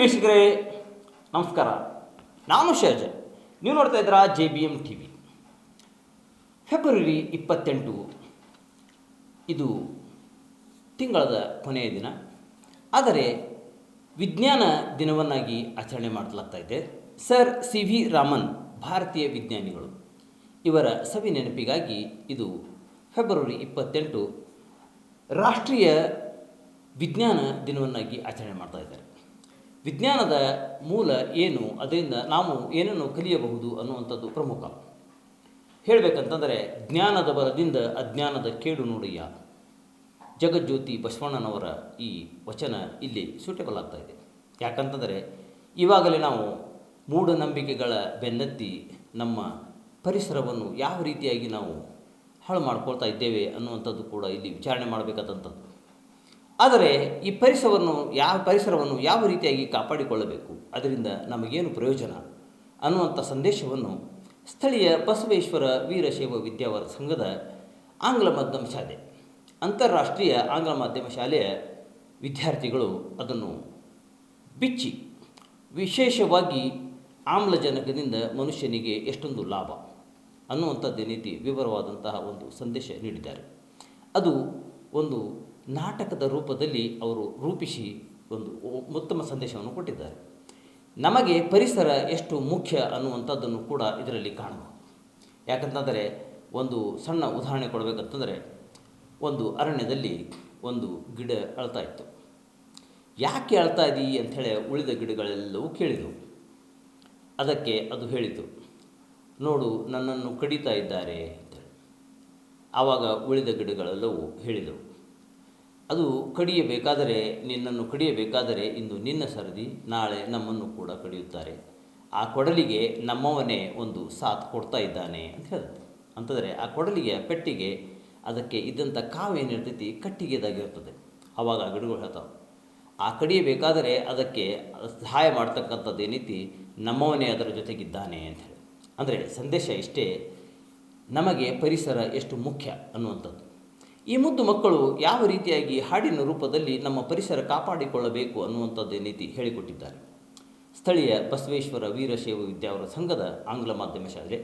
ವೀಕ್ಷಕರೇ, ನಮಸ್ಕಾರ. ನಾನು ಶೇಜ ನೀವು ನೋಡ್ತಾ ಇದ್ದೀರಾ J B M T V. February ಇಪ್ಪತ್ತೆಂಟು, ಇದು ತಿಂಗಳದ ಕೊನೆಯ ದಿನ. ಆದರೆ, ವಿಜ್ಞಾನ ದಿನವನ್ನಾಗಿ ಆಚರಣೆ ಮಾಡಲಾಗ್ತಾ ಇದೆ. ಸರ್ ಸಿ ವಿ ರಾಮನ್, ಭಾರತೀಯ ವಿಜ್ಞಾನಿಗಳು. ಇವರ ಸವಿ ನೆನಪಿಗಾಗಿ ಇದು ಫೆಬ್ರವರಿ ಇಪ್ಪತ್ತೆಂಟು, ರಾಷ್ಟ್ರೀಯ ವಿಜ್ಞಾನ ದಿನವನ್ನಾಗಿ ಆಚರಣೆ ಮಾಡ್ತಾ ಇದ್ದಾರೆ. ವಿಜ್ಞಾನದ ಮೂಲ ಏನು? ಅದರಿಂದ ನಾವು ಏನನ್ನು ಕಲಿಯಬಹುದು ಅನ್ನುವಂಥದ್ದು ಪ್ರಮುಖ. ಹೇಳಬೇಕಂತಂದರೆ ಜ್ಞಾನದ ಬಲದಿಂದ ಅಜ್ಞಾನದ ಕೇಡು ನೋಡಿಯ. ಜಗಜ್ಯೋತಿ ಬಸವಣ್ಣನವರ ಈ ವಚನ ಇಲ್ಲಿ ಸೂಟೇಬಲ್ ಆಗ್ತಾ ಇದೆ. ಯಾಕಂತಂದರೆ ಇವಾಗಲೇ ನಾವು ಮೂಢನಂಬಿಕೆಗಳ ಬೆನ್ನತ್ತಿ ನಮ್ಮ ಪರಿಸರವನ್ನು ಯಾವ ರೀತಿಯಾಗಿ ನಾವು ಹಾಳು ಮಾಡ್ಕೊಳ್ತಾ ಇದ್ದೇವೆ ಅನ್ನುವಂಥದ್ದು ಕೂಡ ಇಲ್ಲಿ ವಿಚಾರಣೆ ಮಾಡಬೇಕಾದಂಥದ್ದು. ಆದರೆ ಈ ಪರಿಸರವನ್ನು ಯಾವ ಪರಿಸರವನ್ನು ಯಾವ ರೀತಿಯಾಗಿ ಕಾಪಾಡಿಕೊಳ್ಳಬೇಕು? ಅದರಿಂದ ನಮಗೇನು ಪ್ರಯೋಜನ? ಅನ್ನುವಂಥ ಸಂದೇಶವನ್ನು ಸ್ಥಳೀಯ ಬಸವೇಶ್ವರ ವೀರಶೈವ ವಿದ್ಯಾವರ ಸಂಘದ ಆಂಗ್ಲ ಮಾಧ್ಯಮ ಶಾಲೆ, ಅಂತಾರಾಷ್ಟ್ರೀಯ ಆಂಗ್ಲ ಮಾಧ್ಯಮ ಶಾಲೆಯ ವಿದ್ಯಾರ್ಥಿಗಳು ಅದನ್ನು ಬಿಚ್ಚಿ ವಿಶೇಷವಾಗಿ ಆಮ್ಲಜನಕದಿಂದ ಮನುಷ್ಯನಿಗೆ ಎಷ್ಟೊಂದು ಲಾಭ ಅನ್ನುವಂಥದ್ದೇ ರೀತಿ ವಿವರವಾದಂತಹ ಒಂದು ಸಂದೇಶ ನೀಡಿದ್ದಾರೆ. ಅದು ಒಂದು ನಾಟಕದ ರೂಪದಲ್ಲಿ ಅವರು ರೂಪಿಸಿ ಒಂದು ಉತ್ತಮ ಸಂದೇಶವನ್ನು ಕೊಟ್ಟಿದ್ದಾರೆ. ನಮಗೆ ಪರಿಸರ ಎಷ್ಟು ಮುಖ್ಯ ಅನ್ನುವಂಥದ್ದನ್ನು ಕೂಡ ಇದರಲ್ಲಿ ಕಾಣಬಹುದು. ಯಾಕಂತಂದರೆ ಒಂದು ಸಣ್ಣ ಉದಾಹರಣೆ ಕೊಡಬೇಕಂತಂದರೆ ಒಂದು ಅರಣ್ಯದಲ್ಲಿ ಒಂದು ಗಿಡ ಅಳ್ತಾ ಇತ್ತು. ಯಾಕೆ ಅಳ್ತಾ ಇದ್ದೀ ಅಂಥೇಳಿ ಉಳಿದ ಗಿಡಗಳೆಲ್ಲವೂ ಕೇಳಿದವು. ಅದಕ್ಕೆ ಅದು ಹೇಳಿತು, ನೋಡು, ನನ್ನನ್ನು ಕಡಿತಾ ಇದ್ದಾರೆ ಅಂತೇಳಿ ಆವಾಗ ಉಳಿದ ಗಿಡಗಳೆಲ್ಲವೂ ಹೇಳಿದವು. ಅದು ಕಡಿಯಬೇಕಾದರೆ, ನಿನ್ನನ್ನು ಕಡಿಯಬೇಕಾದರೆ ಇಂದು ನಿನ್ನ ಸರದಿ, ನಾಳೆ ನಮ್ಮನ್ನು ಕೂಡ ಕಡಿಯುತ್ತಾರೆ. ಆ ಕೊಡಲಿಗೆ ನಮ್ಮವನೇ ಒಂದು ಸಾಥ್ ಕೊಡ್ತಾ ಇದ್ದಾನೆ ಅಂತ ಹೇಳಿದ್ರು ಅಂತಂದರೆ ಆ ಕೊಡಲಿಗೆ ಪೆಟ್ಟಿಗೆ, ಅದಕ್ಕೆ ಇದ್ದಂಥ ಕಾವು ಏನಿರ್ತೈತಿ, ಕಟ್ಟಿಗೆದಾಗಿರ್ತದೆ. ಆವಾಗ ಆ ಗಿಡಗಳು ಹೇಳ್ತಾವೆ. ಆ ಕಡಿಯಬೇಕಾದರೆ ಅದಕ್ಕೆ ಸಹಾಯ ಮಾಡ್ತಕ್ಕಂಥದ್ದು ಏನೈತಿ, ನಮ್ಮವನೇ ಅದರ ಜೊತೆಗಿದ್ದಾನೆ ಅಂತ ಹೇಳಿ ಅಂದರೆ ಸಂದೇಶ ಇಷ್ಟೇ, ನಮಗೆ ಪರಿಸರ ಎಷ್ಟು ಮುಖ್ಯ ಅನ್ನುವಂಥದ್ದು. ಈ ಮುದ್ದು ಮಕ್ಕಳು ಯಾವ ರೀತಿಯಾಗಿ ಹಾಡಿನ ರೂಪದಲ್ಲಿ ನಮ್ಮ ಪರಿಸರ ಕಾಪಾಡಿಕೊಳ್ಳಬೇಕು ಅನ್ನುವಂಥದ್ದು ನೀತಿ ಹೇಳಿಕೊಟ್ಟಿದ್ದಾರೆ. ಸ್ಥಳೀಯ ಬಸವೇಶ್ವರ ವೀರಶೈವ ವಿದ್ಯಾವರ ಸಂಘದ ಆಂಗ್ಲ ಮಾಧ್ಯಮ ಶಾಲೆ.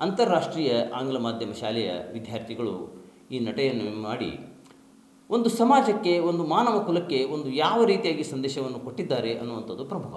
ಅಂತಾರಾಷ್ಟ್ರೀಯ ಆಂಗ್ಲ ಮಾಧ್ಯಮ ಶಾಲೆಯ ವಿದ್ಯಾರ್ಥಿಗಳು ಈ ನಟೆಯನ್ನು ಮಾಡಿ ಒಂದು ಸಮಾಜಕ್ಕೆ, ಒಂದು ಮಾನವ ಕುಲಕ್ಕೆ ಒಂದು ಯಾವ ರೀತಿಯಾಗಿ ಸಂದೇಶವನ್ನು ಕೊಟ್ಟಿದ್ದಾರೆ ಅನ್ನುವಂಥದ್ದು ಪ್ರಮುಖ.